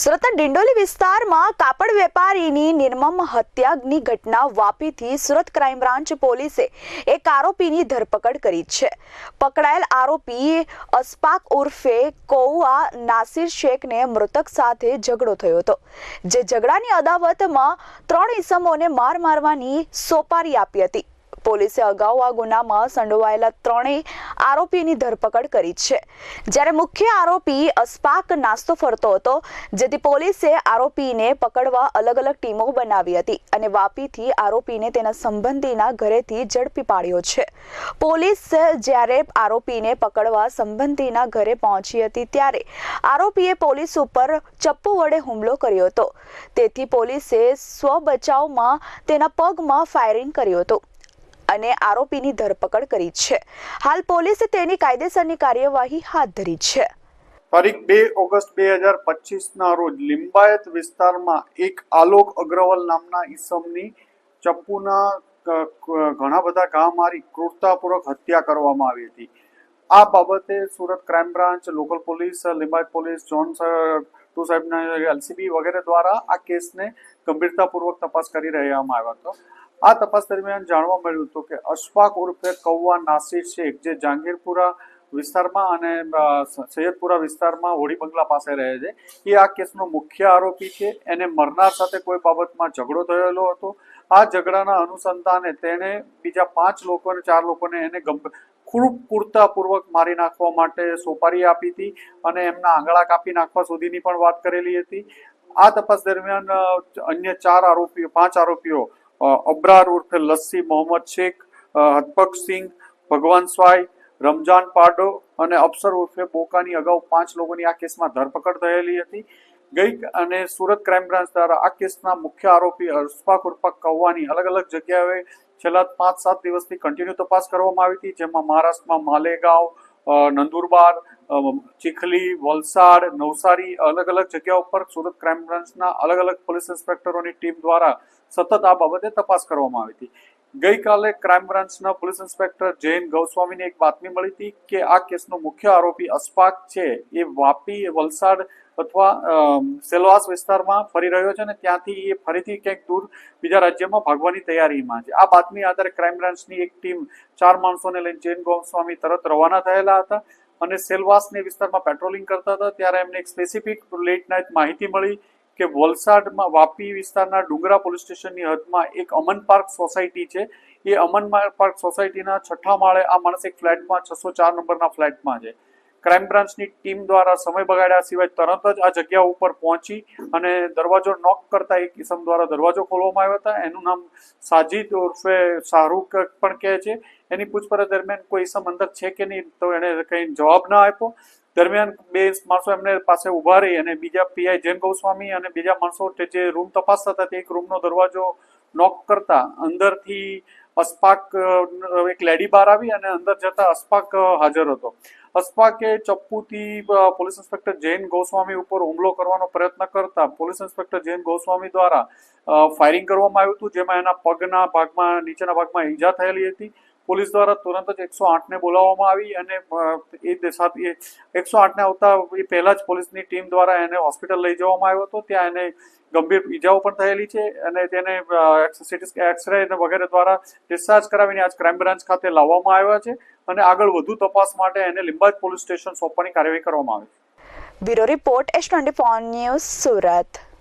સુરતના ડિંડોલી વિસ્તારમાં કાપડ વેપારીની નિર્મમ હત્યાની ઘટના વાપીથી સુરત ક્રાઇમ બ્રાન્ચ પોલીસે એક આરોપીની ધરપકડ કરી છે. પકડાયેલ આરોપી અસ્પાક ઉર્ફે કૌવા નાસિર શેખને મૃતક સાથે ઝઘડો થયો હતો, જે ઝઘડાની અદાવતમાં ત્રણ ઈસમોને માર મારવાની સોપારી આપી હતી. પોલીસે અગાઉ આ ગુનામાં સંડોવાયેલા ત્રણેય આરોપીની ધરપકડ કરી છે. જ્યારે મુખ્ય આરોપી અસ્પાક નાસ્તો ફરતો હતો, જેથી પોલીસે આરોપીને પકડવા અલગ અલગ ટીમો બનાવી હતી અને વાપીથી આરોપીને તેના સંબંધીના ઘરેથી ઝડપી પાડ્યો છે. પોલીસ જ્યારે આરોપીને પકડવા સંબંધીના ઘરે પહોંચી હતી, ત્યારે આરોપીએ પોલીસ ઉપર ચપ્પુ વડે હુમલો કર્યો હતો. તેથી પોલીસે સ્વ બચાવમાં તેના પગમાં ફાયરિંગ કર્યું હતું. અને આરોપીની ધરપકડ કરી છે. હાલ પોલીસે તેની કાયદેસરની કાર્યવાહી હાથ ધરી છે. તારીખ બે ઓગસ્ટ બે હજાર પચીસના રોજ લિંબાયત વિસ્તારમાં એક આલોક અગ્રવાલ નામના ઈસમની ચપ્પુના ઘણા બધા ઘા મારી ક્રૂરતાપૂર્વક હત્યા કરવામાં આવી હતી. આ બાબતે Surat crime branch, local police, Limbayat police zone two સાહેબના, એલસીબી વગેરે દ્વારા આ કેસને ગંભીરતાપૂર્વક તપાસ કરી રહ્યામાં આવ્યો હતો. આ તપાસ દરમિયાન જાણવા મળ્યું હતું કે અશફાક ઉર્ફે કૌવા નાસિર શેખ, જે જહાંગીરપુરા વિસ્તારમાં અને સૈયદપુરા વિસ્તારમાં હોળી બંગલા પાસે રહે છે. એ આ કેસનો મુખ્ય આરોપી છે. એને મરનાર સાથે કોઈ બાબતમાં ઝઘડો થયેલો હતો. આ ઝઘડાના અનુસંધાને તેણે બીજા પાંચ લોકોને ચાર લોકોને એને ખૂબ ક્રૂરતાપૂર્વક મારી નાખવા માટે સોપારી આપી હતી અને એમના આંગળા કાપી નાખવા સુધીની પણ વાત કરેલી હતી. આ તપાસ દરમિયાન અન્ય ચાર આરોપીઓ, પાંચ આરોપીઓ અબરાર ઉર્ફે લસ્સી મોહમ્મદ શેખ હતપક સિંહ ભગવાન સ્વાય રમજાન પાડો અને અફસર ઉર્ફે બોકાની અગાઉ પાંચ લોકોની આ કેસમાં ધરપકડ થયેલી હતી. ગઈ અને સુરત ક્રાઇમ બ્રાન્ચ દ્વારા આ કેસના મુખ્ય આરોપી અશફાક ઉર્ફા કૌવાની અલગ અલગ જગ્યાએ છેલ્લા પાંચ સાત દિવસથી કન્ટિન્યુ તપાસ કરવામાં આવી હતી, જેમાં મહારાષ્ટ્રમાં માલેગાંવ નંદુરબાર ચીખલી, વલસાડ, નવસારી અલગ અલગ જગ્યાઓ પર સુરત ક્રાઇમ બ્રાન્ચના અલગ અલગ પોલીસ ઇન્સ્પેક્ટરોની ટીમ દ્વારા સતત આ બાબતે તપાસ કરવામાં આવી હતી. ગઈકાલે ક્રાઇમ બ્રાન્ચના પોલીસ ઇન્સ્પેક્ટર જૈન ગૌસ્વામીને એક બાતમી મળી હતી કે આ કેસનો મુખ્ય આરોપી અસ્પાક છે. એ વાપી, વલસાડ અથવા સેલવાસ વિસ્તારમાં ફરી રહ્યો છે અને ત્યાંથી એ ફરીથી ક્યાંક દૂર બીજા રાજ્યમાં ભાગવાની તૈયારીમાં છે. આ બાતમી આધારે ક્રાઇમ બ્રાન્ચની એક ટીમ ચાર માણસોને લઈને જૈન ગૌસ્વામી તરત રવાના થયેલા હતા અને સેલવાસની વિસ્તારમાં પેટ્રોલિંગ કરતા હતા. ત્યારે એમને એક સ્પેસિફિક લેટ નાઇટ માહિતી મળી કે વલસાડમાં વાપી વિસ્તારના ડુંગરા પોલીસ સ્ટેશનની હદમાં એક અમન પાર્ક સોસાયટી છે. એ અમન પાર્ક સોસાયટીના છઠ્ઠા માળે આ માણસ એક ફ્લેટમાં, છસો ચાર નંબરના ફ્લેટમાં છે. ક્રાઇમ બ્રાન્ચની ટીમ દ્વારા સમય બગાડ્યા સિવાય તરત જ આ જગ્યા ઉપર પહોંચી અને દરવાજો નોક કરતા એક કિસમ દ્વારા દરવાજો ખોલવામાં આવ્યો હતા. એનું નામ સાજિદ ઉર્ફે શાહરૂખ પણ કહે છે. એની પૂછપરછ દરમિયાન કોઈ ઇસમ અંદર છે કે નહીં, તો એણે કંઈ જવાબ ના આપ્યો. દરમિયાન બે માણસો એમને પાસે ઊભા રહી અને બીજા પીઆઈ જૈન ગૌસ્વામી અને બીજા માણસો જે રૂમ તપાસતા હતા તે એક રૂમનો દરવાજો નોક કરતા અંદરથી અસ્પાક એક લેડી બહાર આવી અને અંદર જતા અસ્પાક હાજર હતો. અસ્પાકે ચપ્પુથી પોલીસ ઇન્સ્પેક્ટર જૈન ગોસ્વામી ઉપર હુમલો કરવાનો પ્રયત્ન કરતા પોલીસ ઇન્સ્પેક્ટર જૈન ગોસ્વામી દ્વારા ફાયરિંગ કરવામાં આવ્યું હતું, જેમાં એના પગના ભાગમાં, નીચેના ભાગમાં ઈજા થયેલી હતી. પોલીસ દ્વારા તુરંત જ એકસો આઠને બોલાવવામાં આવી અને એ દેશાત એ એકસો આઠને આવતા એ પહેલા જ પોલીસની ટીમ દ્વારા એને હોસ્પિટલ લઈ જવામાં આવ્યો હતો. ત્યાં એને ગંભીર ઈજાઓ પણ થયેલી છે અને તેને સીટી એક્સરે અને વગેરે દ્વારા ડિસ્ચાર્જ કરાવીને આજ ક્રાઇમ બ્રાન્ચ ખાતે લાવવામાં આવ્યા છે અને આગળ વધુ તપાસ માટે એને લિંબાજ પોલીસ સ્ટેશન સોંપવાની કાર્યવાહી કરવામાં આવી bureau report S twenty news Surat.